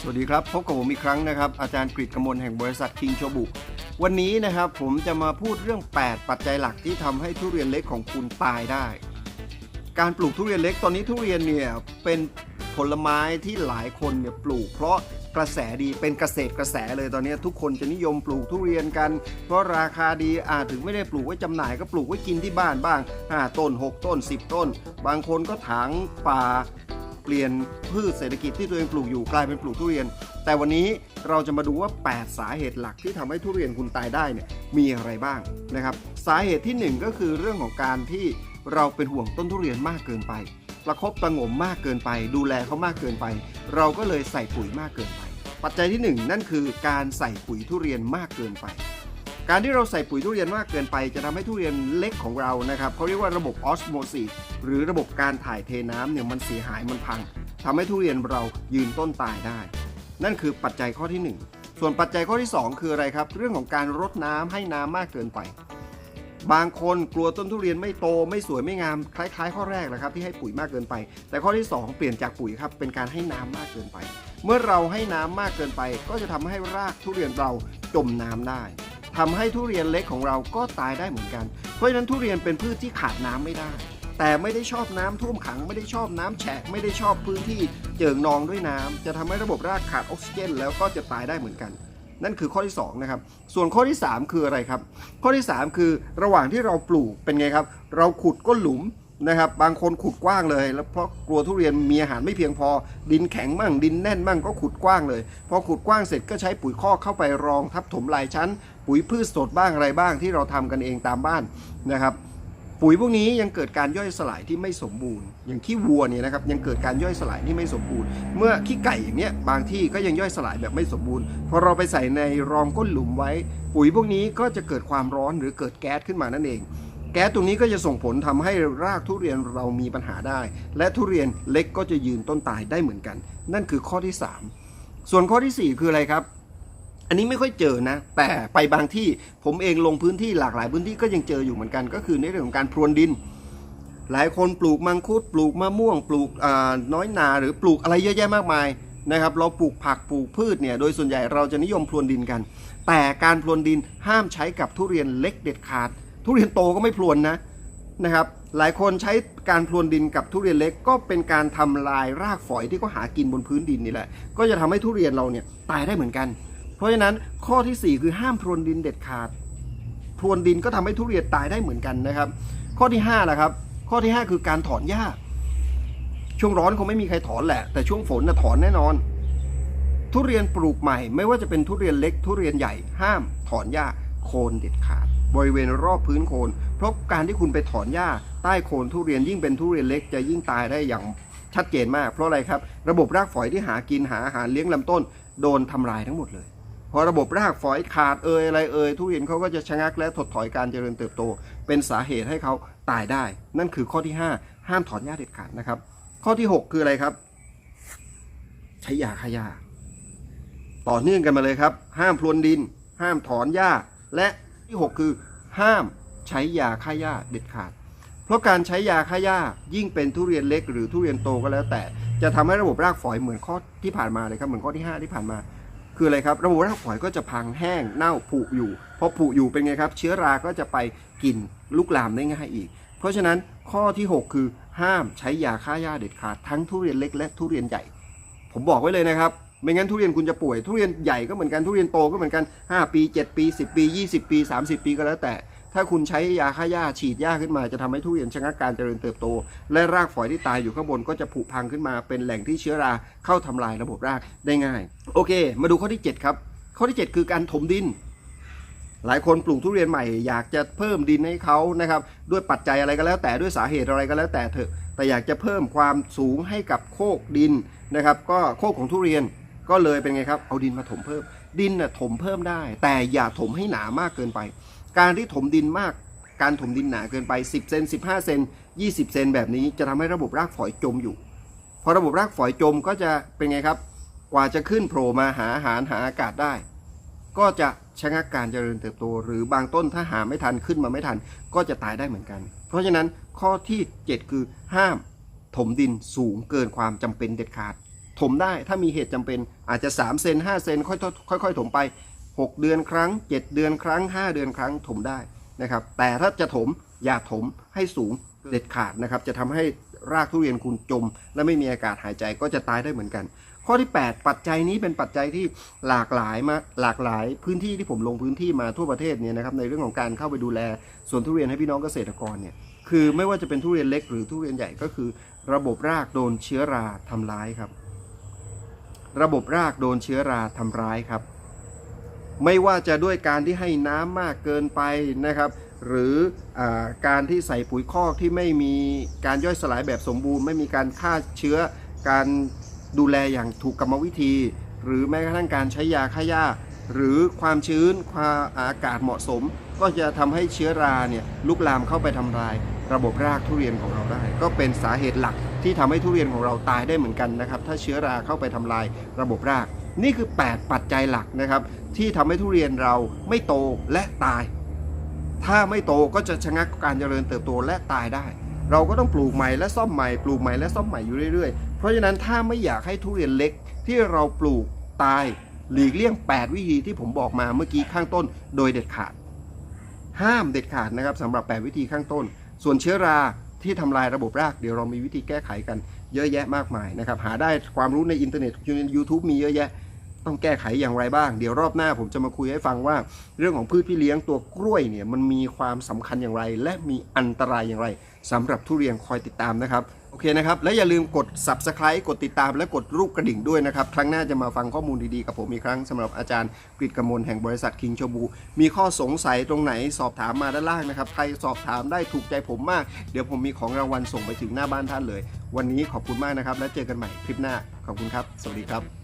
สวัสดีครับ พบกับผมอีกครั้งนะครับ อาจารย์กฤษกมลแห่งบริษัทคิงโชบุ วันนี้นะครับผมจะมาพูดเรื่อง 8 ปัจจัยหลักที่ทำให้ทุเรียนเล็กของคุณตายได้ การปลูกทุเรียนเล็กตอนนี้ทุเรียนเนี่ยเป็นผลไม้ที่หลายคนเนี่ยปลูก เพราะกระแสดีเป็นเกษตรกระแสเลยตอนนี้ทุกคนจะนิยมปลูกทุเรียนกัน เพราะราคาดีอาจถึงไม่ได้ปลูกไว้จำหน่ายก็ปลูกไว้กินที่บ้านบ้าง5ต้น 6 ต้น 10 ต้น บางคนก็ถางป่า ปลี่ยนพืชเศรษฐกิจที่ตัวเองปลูกอยู่กลายเป็นปลูกทุเรียน แต่วันนี้เราจะมาดูว่า 8 สาเหตุหลักที่ทำให้ทุเรียนคุณตายได้เนี่ยมีอะไรบ้างนะครับ สาเหตุที่ 1 ก็คือเรื่องของการที่เราเป็นห่วงต้นทุเรียนมากเกินไป ประคบประงมมากเกินไป ดูแลเขามากเกินไป เราก็เลยใส่ปุ๋ยมากเกินไป ปัจจัยที่ 1 นั่นคือการใส่ปุ๋ยทุเรียนมากเกินไป การที่เราใส่ปุ๋ยทุเรียนมากเกินไปจะทำให้ทุเรียนเล็กของเรานะครับเขาเรียกว่าระบบออสโมซิสหรือระบบการถ่ายเทน้ำเนี่ยมันเสียหายมันพังทำให้ทุเรียนเรายืนต้นตายได้ นั่นคือปัจจัยข้อที่ 1 ส่วนปัจจัยข้อที่ 2 คืออะไรครับ เรื่องของการรดน้ำให้น้ำมากเกินไป บางคนกลัวต้นทุเรียนไม่โตไม่สวยไม่งามคล้ายๆ ข้อแรกแหละครับที่ให้ปุ๋ยมากเกินไป แต่ข้อที่ 2 เปลี่ยนจากปุ๋ยครับเป็นการให้น้ำมากเกินไป เมื่อเราให้น้ำมากเกินไป ก็จะทำให้รากทุเรียนเราจมน้ำได้ ทำให้ทุเรียนเล็กของเราก็ตายได้เหมือนกัน เพราะฉะนั้นทุเรียนเป็นพืชที่ขาดน้ำไม่ได้ แต่ไม่ได้ชอบน้ำท่วมขัง ไม่ได้ชอบน้ำแฉะไม่ได้ชอบพื้นที่เจิ่งนองด้วยน้ำจะทำให้ระบบรากขาดออกซิเจน แล้วก็จะตายได้เหมือนกัน นั่นคือข้อที่สองนะครับส่วนข้อที่ 3 คืออะไรครับ ข้อที่ 3 คือระหว่างที่เราปลูกเป็นไงครับ เราขุดก้นหลุม นะครับ บางคนขุดกว้างเลย แล้วเพราะกลัวทุเรียนมีอาหารไม่เพียงพอ ดินแข็งมั่ง ดินแน่นมั่งก็ขุดกว้างเลย พอขุดกว้างเสร็จก็ใช้ปุ๋ยคอกเข้าไปรองทับถมรายชั้น ปุ๋ยพืชสดบ้างอะไรบ้างที่เราทำกันเองตามบ้านนะครับ ปุ๋ยพวกนี้ยังเกิดการย่อยสลายที่ไม่สมบูรณ์ อย่างขี้วัวเนี่ยนะครับยังเกิดการย่อยสลายที่ไม่สมบูรณ์ เมื่อขี้ไก่อย่างเนี้ยบางที่ก็ยังย่อยสลายแบบไม่สมบูรณ์ พอเราไปใส่ในรองก้นหลุมไว้ ปุ๋ยพวกนี้ก็จะเกิดความร้อนหรือเกิดแก๊สขึ้นมานั่นเอง แก๊สตรงนี้ก็จะส่งผลทำให้รากทุเรียนเรามีปัญหาได้ และทุเรียนเล็กก็จะยืนต้นตายได้เหมือนกัน นั่นคือข้อที่ 3 ส่วนข้อทีสี่ 4 คืออะไรครับ อันนี้ไม่ค่อยเจอนะ แต่ไปบางที่ผมเองลงพื้นที่หลากหลายพื้นที่ก็ยังเจออยู่เหมือนกัน ก็คือในเรื่องของการพรวนดิน หลายคนปลูกมังคุดปลูกมะม่วง ปลูกน้อยนาหรือปลูกอะไรเยอะแยะมากมายนะครับเราปลูกผักปลูกพืชเนี่ยโดยส่วนใหญ่เราจะนิยมพรวนดินกัน แต่การพรวนดินห้ามใช้กับทุเรียนเล็กเด็ดขาด ทุเรียนโตก็ไม่พรวนนะนะครับ หลายคนใช้การพรวนดินกับทุเรียนเล็ก ก็เป็นการทำลายรากฝอยที่เขาหากินบนพื้นดินนี่แหละ ก็จะทำให้ทุเรียนเราเนี่ยตายได้เหมือนกัน เพราะฉะนั้นข้อทีสี่4 คือห้ามพรวนดินเด็ดขาดพรวนดินก็ทำให้ทุเรียนตายได้เหมือนกันนะครับ ข้อที่5ล่ะครับ ข้อที่ 5 คือการถอนหญ้า ช่วงร้อนคงไม่มีใครถอนแหละ แต่ช่วงฝนนะถอนแน่นอน ทุเรียนปลูกใหม่ ไม่ว่าจะเป็นทุเรียนเล็ก ทุเรียนใหญ่ห้ามถอนหญ้าโคนเด็ดขาด บริเวณรอบพื้นโคน เพราะการที่คุณไปถอนหญ้าใต้โคนทุเรียนยิ่งเป็นทุเรียนเล็กจะยิ่งตายได้อย่างชัดเจนมาก เพราะอะไรครับ ระบบรากฝอยที่หากินหาอาหารเลี้ยงลำต้น โดนทำลายทั้งหมดเลย พอระบบรากฝอยขาดเอยอะไรเอยทุเรียนเขาก็จะชะงักและถดถอยการเจริญเติบโต เป็นสาเหตุให้เขาตายได้ นั่นคือข้อที่ 5 ห้ามถอนหญ้าเด็ดขาดนะครับ ข้อที่ 6 คืออะไรครับ ใช้ยาฆ่าหญ้าต่อเนื่องกันมาเลยครับ ห้ามพรวนดิน ห้ามถอนหญ้าและ ที่ 6 คือห้ามใช้ยาฆ่าหญ้าเด็ดขาด เพราะการใช้ยาฆ่าหญ้ายิ่งเป็นทุเรียนเล็กหรือทุเรียนโตก็แล้วแต่ จะทำให้ระบบรากฝอยเหมือนข้อที่ผ่านมาเลยครับเหมือนข้อที่ 5 ที่ผ่านมา คืออะไรครับ ระบบรากฝอยก็จะพังแห้งเน่าผุอยู่พอผุอยู่เป็นไงครับ เชื้อราก็จะไปกินลุกลามได้ง่ายอีก เพราะฉะนั้นข้อที่ 6 คือห้ามใช้ยาฆ่าหญ้าเด็ดขาดทั้งทุเรียนเล็กและทุเรียนใหญ่ ผมบอกไว้เลยนะครับ ไม่งั้นทุเรียนคุณจะป่วยทุเรียนใหญ่ก็เหมือนกันทุเรียนโตก็เหมือนกัน 5 ปี 7 ปี 10 ปี 20 ปี 30 ปีก็แล้วแต่ ถ้าคุณใช้ยาฆ่าหญ้าฉีดหญ้าขึ้นมาจะทำให้ทุเรียนชะงักการเจริญเติบโต และรากฝอยที่ตายอยู่ข้างบนก็จะผุพังขึ้นมาเป็นแหล่งที่เชื้อราเข้าทำลายระบบรากได้ง่าย โอเค มาดูข้อที่ 7 ครับ ข้อที่ 7 คือการถมดินหลายคนปลูกทุเรียนใหม่อยากจะเพิ่มดินให้เขานะครับด้วยปัจจัยอะไรก็แล้วแต่ด้วยสาเหตุอะไรก็แล้วแต่เถอะแต่อยากจะเพิ่มความสูงให้กับโคกดินนะครับ ก็โคกของทุเรียน ก็เลยเป็นไงครับ เอาดินมาถมเพิ่ม ดินน่ะถมเพิ่มได้ แต่อย่าถมให้หนามากเกินไป การที่ถมดินมาก การถมดินหนาเกินไป 10 เซน 15 เซน 20 เซนแบบนี้จะทำให้ระบบรากฝอยจมอยู่ พอระบบรากฝอยจมก็จะเป็นไงครับ กว่าจะขึ้นโผล่มาหาอาหารหาอากาศได้ ก็จะชะงักการเจริญเติบโต หรือบางต้นถ้าหาไม่ทันขึ้นมาไม่ทัน ก็จะตายได้เหมือนกัน เพราะฉะนั้นข้อที่ 7 คือห้ามถมดินสูงเกินความจำเป็นเด็ดขาด ถมได้ถ้ามีเหตุจำเป็นอาจจะ3เซน5เซนค่อยๆค่อยๆถมไป 6 เดือนครั้ง 7 เดือนครั้ง 5 เดือนครั้งถมได้นะครับ แต่ถ้าจะถมอย่าถมให้สูงเด็ดขาดนะครับ จะทำให้รากทุเรียนคุณจม และไม่มีอากาศหายใจก็จะตายได้เหมือนกัน ข้อที่ 8 ปัจจัยนี้เป็นปัจจัยที่หลากหลายมาหลากหลายพื้นที่ที่ผมลงพื้นที่มาทั่วประเทศเนี่ยนะครับในเรื่องของการเข้าไปดูแลสวนทุเรียนให้พี่น้องเกษตรกรเนี่ยคือไม่ว่าจะเป็นทุเรียนเล็กหรือทุเรียนใหญ่ก็คือ ระบบรากโดนเชื้อราทำร้ายครับ ระบบรากโดนเชื้อราทำร้ายครับ ไม่ว่าจะด้วยการที่ให้น้ำมากเกินไปนะครับ หรืออการที่ใส่ปุ๋ยคอกที่ไม่มีการย่อยสลายแบบสมบูรณ์ ไม่มีการฆ่าเชื้อ การดูแลอย่างถูกกรรมวิธี หรือแม้กระทั่งการใช้ยาฆ่าหญ้าหรือความชื้นความอากาศเหมาะสม ก็จะทำให้เชื้อราเนี่ยลุกลามเข้าไปทำลาย ระบบรากทุเรียนของเราได้ ก็เป็นสาเหตุหลัก ที่ทำให้ทุเรียนของเราตายได้เหมือนกันนะครับถ้าเชื้อราเข้าไปทำลายระบบราก นี่คือ 8 ปัจจัยหลักนะครับที่ทำให้ทุเรียนเราไม่โตและตาย ถ้าไม่โตก็จะชะงักการเจริญเติบโตและตายได้ เราก็ต้องปลูกใหม่และซ่อมใหม่ปลูกใหม่และซ่อมใหม่อยู่เรื่อยๆ เพราะฉะนั้นถ้าไม่อยากให้ทุเรียนเล็กที่เราปลูกตายหลีกเลี่ยง 8 วิธีที่ผมบอกมาเมื่อกี้ข้างต้นโดยเด็ดขาด ห้ามเด็ดขาดนะครับสำหรับ 8 วิธีข้างต้น ส่วนเชื้อรา ที่ทำลายระบบรากเดี๋ยวเรามีวิธีแก้ไขกันเยอะแยะมากมายนะครับหาได้ความรู้ในอินเทอร์เน็ตยูทูบมีเยอะแยะ ต้องแก้ไขอย่างไรบ้าง เดี๋ยวรอบหน้าผมจะมาคุยให้ฟังว่า เรื่องของพืชพี่เลี้ยงตัวกล้วยเนี่ยมันมีความสำคัญอย่างไร และมีอันตรายอย่างไรสำหรับทุเรียนคอยติดตามนะครับโอเคนะครับ และอย่าลืมกด subscribe กดติดตามและกดรูปกระดิ่งด้วยนะครับ ครั้งหน้าจะมาฟังข้อมูลดีๆ กับผมอีกครั้งสำหรับอาจารย์กฤษกมลแห่งบริษัทคิงโชบู มีข้อสงสัยตรงไหนสอบถามมาด้านล่างนะครับ ใครสอบถามได้ถูกใจผมมาก เดี๋ยวผมมีของรางวัลส่งไปถึงหน้าบ้านท่านเลย วันนี้ขอบคุณมากนะครับ และเจอกันใหม่คลิปหน้า ขอบคุณครับ สวัสดีครับ